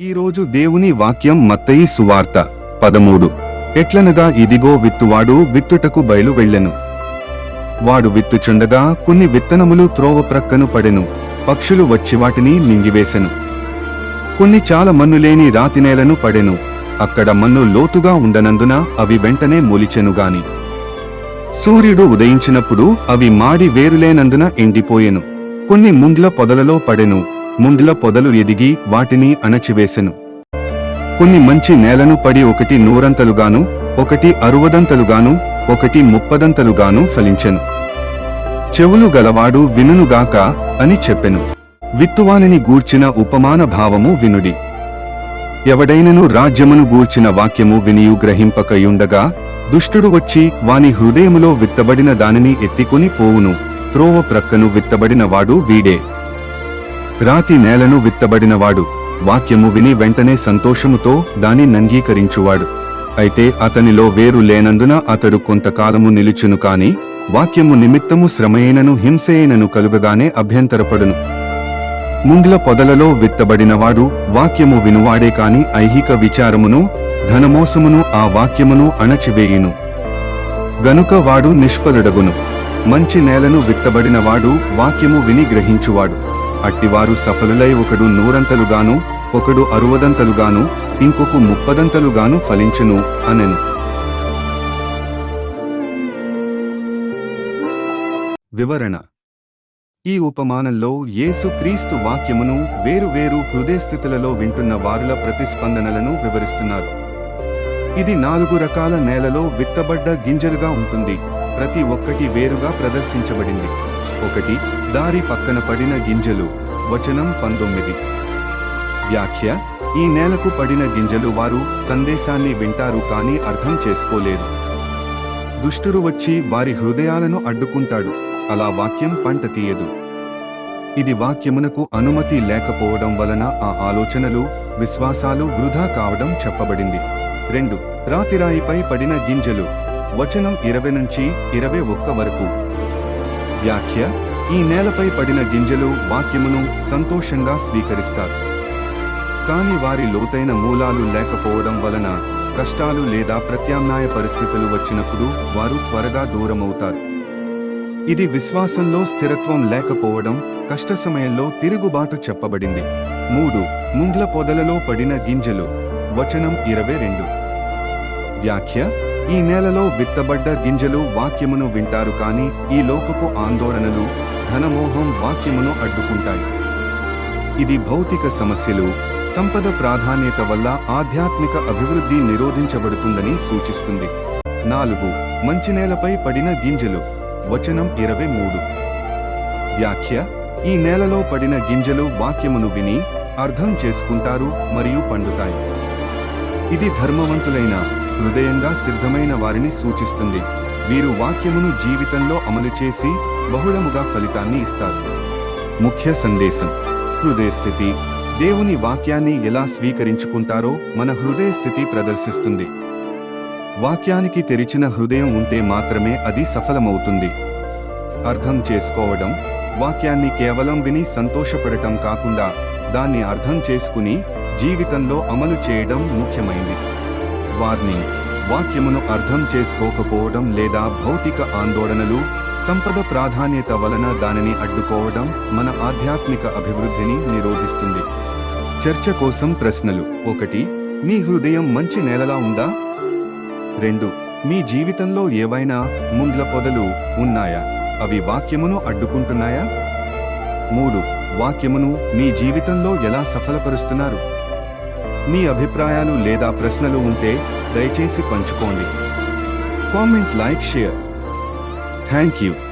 ఈరోజు దేవుని వాక్యం మత్తయి సువార్త పదమూడు. ఎట్లనగా ఇదిగో విత్తువాడు విత్తుటకు బయలు వెళ్ళెను. వాడు విత్తుచుండగా కొన్ని విత్తనములు త్రోవ ప్రక్కను పడెను. పక్షులు వచ్చి వాటిని మింగివేసెను కొన్ని చాలా మన్నులేని రాతి నేలను పడెను. అక్కడ మన్ను లోతుగా ఉండనందున అవి వెంటనే మొలిచెనుగాని సూర్యుడు ఉదయించినప్పుడు అవి మాడి వేరులేనందున ఎండిపోయెను. కొన్ని ముండ్ల పొదలలో పడెను. ముండ్ల పొదలు ఎదిగి వాటిని అణచివేసెను. కొన్ని మంచి నేలను పడి ఒకటి నూరంతలుగాను ఒకటి అరువదంతలుగాను ఒకటి ముప్పదంతలుగాను ఫలించెను. చెవులు గలవాడు వినునుగాక అని చెప్పెను. విత్తువానిని గూర్చిన ఉపమాన భావము వినుడి. ఎవడైనను రాజ్యమును గూర్చిన వాక్యము వినియు గ్రహింపకయుండగా దుష్టుడు వచ్చి వాని హృదయములో విత్తబడిన దానిని ఎత్తికొని పోవును. త్రోవ ప్రక్కను విత్తబడినవాడు వీడే. రాతి నేలను విత్తబడినవాడు వాక్యము విని వెంటనే సంతోషముతో దాని నంగీకరించువాడు. అయితే అతనిలో వేరు లేనందున అతడు కొంతకాలము నిలుచును కాని వాక్యము నిమిత్తము శ్రమయేనను హింసయేనను కలుగగానే అభ్యంతరపడును. ముంగ్ల పొదలలో విత్తబడినవాడు వాక్యము వినువాడే కాని ఐహిక విచారమును ధనమోసమును ఆ వాక్యమును అణచివేయును. గనుక వాడు నిష్ఫలుడగును. మంచి నేలను విత్తబడినవాడు వాక్యము విని గ్రహించువాడు. అట్టివారు సఫలులై ఒకడు నూరంతలుగాను ఒకడు అరువదంతలుగాను ఇంకొక ముప్పదంతలుగాను ఫలించును అనెను. వివరణ. ఈ ఉపమానంలో యేసు క్రీస్తు వాక్యమును వేరు-వేరు హృదయస్థితులలో వింటున్న వారుల ప్రతిస్పందనలను వివరిస్తున్నారు. ఇది నాలుగు రకాల నేలలో విత్తబడ్డ గింజలుగా ఉంటుంది. ప్రతి ఒక్కటి వేరుగా ప్రదర్శించబడింది. ఒకటి దారి పక్కన పడిన గింజలు. వచనం పంతొమ్మిది. వ్యాఖ్య ఈ నేలకు పడిన గింజలు వారు సందేశాన్ని వింటారు కానీ అర్థం చేసుకోలేరు. దుష్టుడు వచ్చి వారి హృదయాలను అడ్డుకుంటాడు. అలా వాక్యం పంట తీయదు. ఇది వాక్యమునకు అనుమతి లేకపోవడం వలన ఆ ఆలోచనలు విశ్వాసాలు వృధా కావడం చెప్పబడింది. రెండు. రాతిరాయిపై పడిన గింజలు. వచనం ఇరవై నుంచి ఇరవై ఒక్క వరకు. వ్యాఖ్య ఈ నేలపై పడిన గింజలు వాక్యమును సంతోషంగా స్వీకరిస్తారు. కాని వారి లోతైన మూలాలు లేకపోవడం వలన కష్టాలు లేదా ప్రత్యామ్నాయ పరిస్థితులు వచ్చినప్పుడు వారు త్వరగా దూరమవుతారు. ఇది విశ్వాసంలో స్థిరత్వం లేకపోవడం కష్ట సమయంలో తిరుగుబాటు చెప్పబడింది. మూడు ముండ్ల పొదలలో పడిన గింజలు. వచనం ఇరవై రెండు. వ్యాఖ్య ఈ నేలలో విత్తబడ్డ గింజలు వాక్యమును వింటారు కాని ఈ లోకపు ఆందోళనలు ధనమోహం వాక్యమును అడ్డుకుంటాయి. ఇది భౌతిక సమస్యలు సంపద ప్రాధాన్యత వల్ల ఆధ్యాత్మిక అభివృద్ధి నిరోధించబడుతుందని సూచిస్తుంది. నాలుగు మంచి నేలపై పడిన గింజలు. వచనం ఇరవై మూడు. వ్యాఖ్య ఈ నేలలో పడిన గింజలు వాక్యమును విని అర్థం చేసుకుంటారు మరియు పండుతాయి. ఇది ధర్మవంతులైన హృదయంగా సిద్ధమైన వారిని సూచిస్తుంది. వీరు వాక్యమును జీవితంలో అమలు చేసి బహుళముగా ఫలితాన్ని ఇస్తారు. ముఖ్య సందేశం హృదయస్థితి దేవుని వాక్యాన్ని ఎలా స్వీకరించుకుంటారో మన హృదయస్థితి ప్రదర్శిస్తుంది. వాక్యానికి తెరిచిన హృదయం ఉంటే మాత్రమే అది సఫలమవుతుంది. అర్థం చేసుకోవడం వాక్యాన్ని కేవలం విని సంతోషపడటం కాకుండా దాన్ని అర్థం చేసుకుని జీవితంలో అమలు చేయడం ముఖ్యమైంది. వార్నింగ్ వాక్యమును అర్థం చేసుకోకపోవడం లేదా భౌతిక ఆందోళనలు సంపద ప్రాధాన్యత వలన దానిని అడ్డుకోవడం మన ఆధ్యాత్మిక అభివృద్ధిని నిరోధిస్తుంది. చర్చ కోసం ప్రశ్నలు. ఒకటి మీ హృదయం మంచి నేలలా ఉందా? రెండు మీ జీవితంలో ఏవైనా ముండ్ల పొదలు ఉన్నాయా? అవి వాక్యమును అడ్డుకుంటున్నాయా? మూడు వాక్యమును మీ జీవితంలో ఎలా సఫలపరుస్తున్నారు? మీ అభిప్రాయాలు లేదా ప్రశ్నలు ఉంటే దయచేసి పంచుకోండి. Comment like share. Thank you.